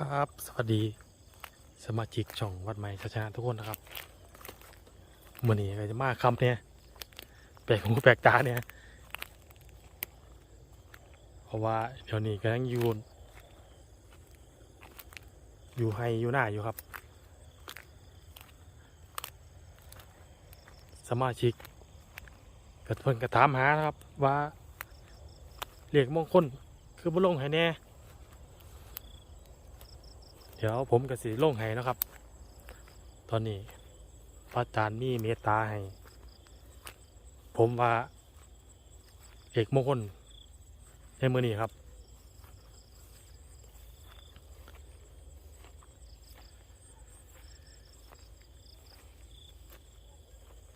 ครับ สวัสดีสมาชิกช่องวัดใหม่ชาชนะทุกคนนะครับมื่อนี้ก็จะมาคำเนี่ยแปลกหูแปลกตาเนี่ยเพราะว่าเดี๋ยวนี้ก็ยังอยู่อยู่ให้อยู่หน้าอยู่ครับ สมาชิกก็เพิ่นก็ถามหานะครับว่าเรียกมงคลคือบ่ลงให้แน่ เดี๋ยวผมกับสีลงให้นะครับ ตอนนี้พระอาจารย์มีเมตตาให้ ผมว่า เอกมงคลในมือนี้ครับ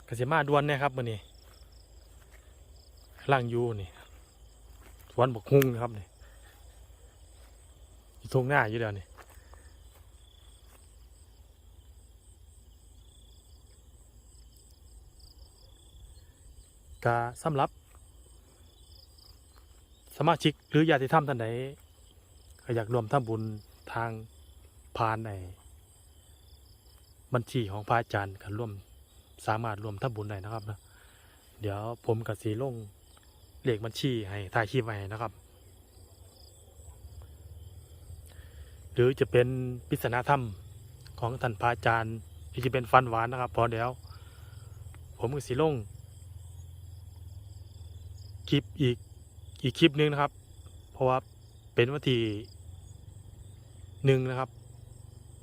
กสิมาดวนเนี่ยครับมือนี้ล่างยูนี่สวนบกฮุ่งนะครับนี่อยู่งหน้าอยู่เดียวนี่ ก็สำหรับ สมาชิกหรือญาติธรรมท่านใดก็อยากรวมทำบุญทางพานในบัญชีของพระอาจารย์ก็ร่วมสามารถรวมทำบุญได้นะครับนะเดี๋ยวผมกับสีลงเลขบัญชีให้ถ่ายคลิปไว้นะครับ หรือจะเป็นปริศนาธรรมของท่านพระอาจารย์ที่จะเป็นฟันหวานนะครับพอเดี๋ยวผมกับสีลง คลิปอีกอีกคลิปหนึงนะครับ เพราะว่าเป็นวันที่หนึ่งนะครับ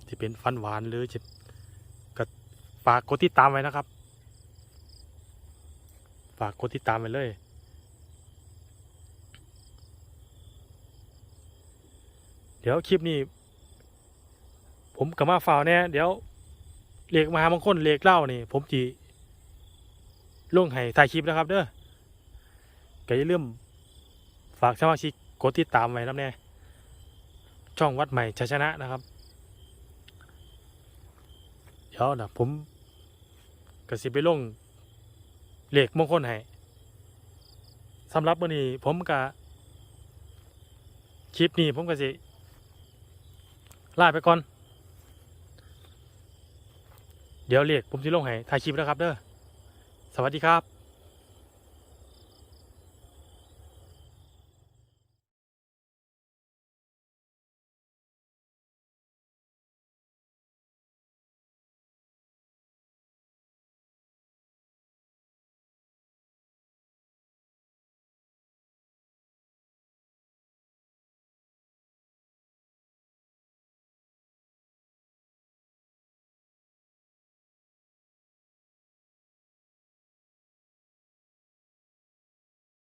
ที่เป็นฟันหวานหรือจะก็ฝากกดติดตามไว้นะครับ ฝากกดติดตามไว้เลยเดี๋ยวคลิปนี้ ผมกับมาฝ่าวเนี่ยเดี๋ยวเลขมหามงคลเลขเล่านี่ ผมจีลงให้ถ่ายคลิปนะครับเด้อ ก็อย่าลืมฝากสมาชิกกดติดตามไว้นะแน่ช่องวัดใหม่ชชนะนะครับ เดี๋ยวนะผมก็สิไปลงเหลขมงคลให้สำหรับวันนี้ผมก็คลิปนี้ผมก็สิลาไปก่อน เดี๋ยวเหลขผมสิลงให้ถ่ายคลิปแล้วครับเด้อสวัสดีครับ